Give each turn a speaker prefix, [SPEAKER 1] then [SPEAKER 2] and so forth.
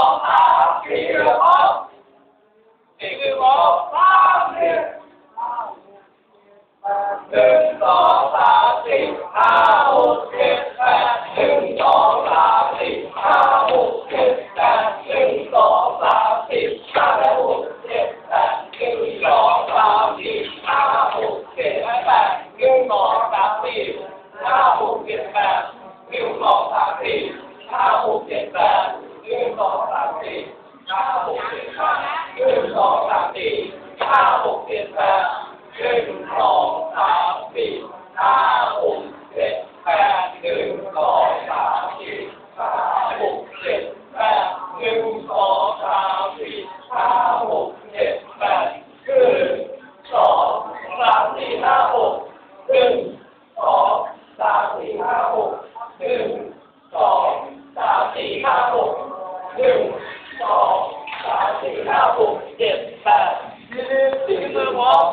[SPEAKER 1] องสามสี่องสามสี่ห้าหกเจ็ดแปดสองสามสี่ห้าหกเจ็ดแปดสองสามสี่ห้าหกเจ็ดแปดสองสามสี่ห้าหกเจ็ดแปดสองสามสี่ห้าหกเจ็ดแปดสองสามสี่ห้าหกเจ็ดแปด สองสามสี่เก้าหกเจ็ดแปดหนึ่งสองสามสี่ห้าหกเจ็ดแปดหนึ่งสองสามสี่ห้าหกเจ็ดแปดหนึ่งสองสามสี่ห้าหกเจ็ดแปดหนึ่งสองสามสี่ห้าหกเจ็ดแปดหนึ่งสองสามสี่ห้าหกหนึ่งสองสามสี่ห้าหกหนึ่ง หนึ่งสองสามสี่ห้าหกเจ็ดแปดยืนมือพร้อม